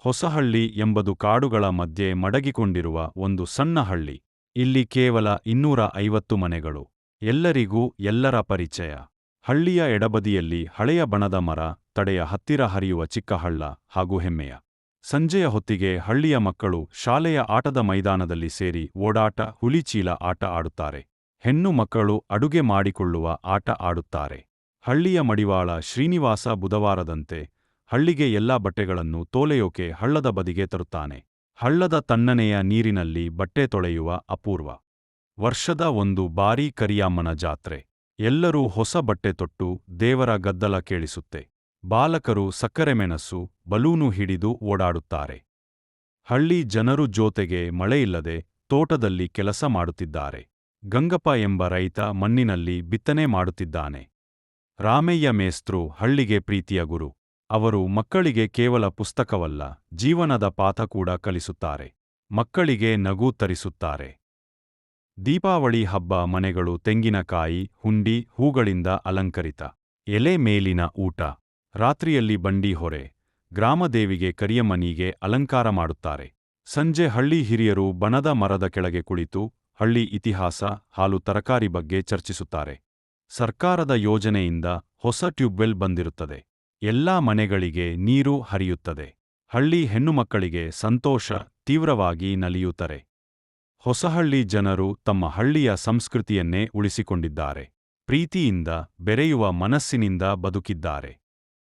ಹೊಸಹಳ್ಳಿ ಎಂಬುದು ಕಾಡುಗಳ ಮಧ್ಯೆ ಮಡಗಿಕೊಂಡಿರುವ ಒಂದು ಸಣ್ಣ ಹಳ್ಳಿ. ಇಲ್ಲಿ ಕೇವಲ ಇನ್ನೂರ ಐವತ್ತು ಮನೆಗಳು. ಎಲ್ಲರಿಗೂ ಎಲ್ಲರ ಪರಿಚಯ. ಹಳ್ಳಿಯ ಎಡಬದಿಯಲ್ಲಿ ಹಳೆಯ ಬಣದ ಮರ, ತಡೆಯ ಹತ್ತಿರ ಹರಿಯುವ ಚಿಕ್ಕ ಹಳ್ಳ ಹಾಗೂ ಹೆಮ್ಮೆಯ. ಸಂಜೆಯ ಹೊತ್ತಿಗೆ ಹಳ್ಳಿಯ ಮಕ್ಕಳು ಶಾಲೆಯ ಆಟದ ಮೈದಾನದಲ್ಲಿ ಸೇರಿ ಓಡಾಟ, ಹುಲಿಚೀಲ ಆಟ ಆಡುತ್ತಾರೆ. ಹೆಣ್ಣು ಮಕ್ಕಳು ಅಡುಗೆ ಮಾಡಿಕೊಳ್ಳುವ ಆಟ ಆಡುತ್ತಾರೆ. ಹಳ್ಳಿಯ ಮಡಿವಾಳ ಶ್ರೀನಿವಾಸ ಬುಧವಾರದಂತೆ ಹಳ್ಳಿಗೆ ಎಲ್ಲಾ ಬಟ್ಟೆಗಳನ್ನು ತೋಲೆಯೋಕೆ ಹಳ್ಳದ ಬದಿಗೆ ತರುತ್ತಾನೆ. ಹಳ್ಳದ ತಣ್ಣನೆಯ ನೀರಿನಲ್ಲಿ ಬಟ್ಟೆ ತೊಳೆಯುವ ಅಪೂರ್ವ. ವರ್ಷದ ಒಂದು ಬಾರಿ ಕರಿಯಮ್ಮನ ಜಾತ್ರೆ. ಎಲ್ಲರೂ ಹೊಸ ಬಟ್ಟೆ ತೊಟ್ಟು ದೇವರ ಗದ್ದಲ ಕೇಳಿಸುತ್ತೆ. ಬಾಲಕರು ಸಕ್ಕರೆ ಮೆಣಸು, ಬಲೂನು ಹಿಡಿದು ಓಡಾಡುತ್ತಾರೆ. ಹಳ್ಳಿ ಜನರು ಜೊತೆಗೆ ಮಳೆಯಿಲ್ಲದೆ ತೋಟದಲ್ಲಿ ಕೆಲಸ ಮಾಡುತ್ತಿದ್ದಾರೆ. ಗಂಗಪ್ಪ ಎಂಬ ರೈತ ಮಣ್ಣಿನಲ್ಲಿ ಬಿತ್ತನೆ ಮಾಡುತ್ತಿದ್ದಾನೆ. ರಾಮಯ್ಯ ಮೇಸ್ತ್ರು ಹಳ್ಳಿಗೆ ಪ್ರೀತಿಯ ಗುರು. ಅವರು ಮಕ್ಕಳಿಗೆ ಕೇವಲ ಪುಸ್ತಕವಲ್ಲ, ಜೀವನದ ಪಾಠ ಕೂಡ ಕಲಿಸುತ್ತಾರೆ. ಮಕ್ಕಳಿಗೆ ನಗು ತರಿಸುತ್ತಾರೆ. ದೀಪಾವಳಿ ಹಬ್ಬ ಮನೆಗಳು ತೆಂಗಿನಕಾಯಿ, ಹುಂಡಿ, ಹೂಗಳಿಂದ ಅಲಂಕರಿತ. ಎಲೆ ಮೇಲಿನ ಊಟ. ರಾತ್ರಿಯಲ್ಲಿ ಬಂಡಿ ಹೊರೆ. ಗ್ರಾಮದೇವಿಗೆ ಕರಿಯಮ್ಮನಿಗೆ ಅಲಂಕಾರ ಮಾಡುತ್ತಾರೆ. ಸಂಜೆ ಹಳ್ಳಿ ಹಿರಿಯರು ಬಣದ ಮರದ ಕೆಳಗೆ ಕುಳಿತು ಹಳ್ಳಿ ಇತಿಹಾಸ, ಹಾಲು ತರಕಾರಿ ಬಗ್ಗೆ ಚರ್ಚಿಸುತ್ತಾರೆ. ಸರ್ಕಾರದ ಯೋಜನೆಯಿಂದ ಹೊಸ ಟ್ಯೂಬ್ವೆಲ್ ಬಂದಿರುತ್ತದೆ. ಎಲ್ಲಾ ಮನೆಗಳಿಗೆ ನೀರು ಹರಿಯುತ್ತದೆ. ಹಳ್ಳಿ ಹೆಣ್ಣುಮಕ್ಕಳಿಗೆ ಸಂತೋಷ ತೀವ್ರವಾಗಿ ನಲಿಯುತ್ತರೆ ಹೊಸಹಳ್ಳಿ ಜನರು ತಮ್ಮ ಹಳ್ಳಿಯ ಸಂಸ್ಕೃತಿಯನ್ನೇ ಉಳಿಸಿಕೊಂಡಿದ್ದಾರೆ. ಪ್ರೀತಿಯಿಂದ ಬೆರೆಯುವ ಮನಸ್ಸಿನಿಂದ ಬದುಕಿದ್ದಾರೆ.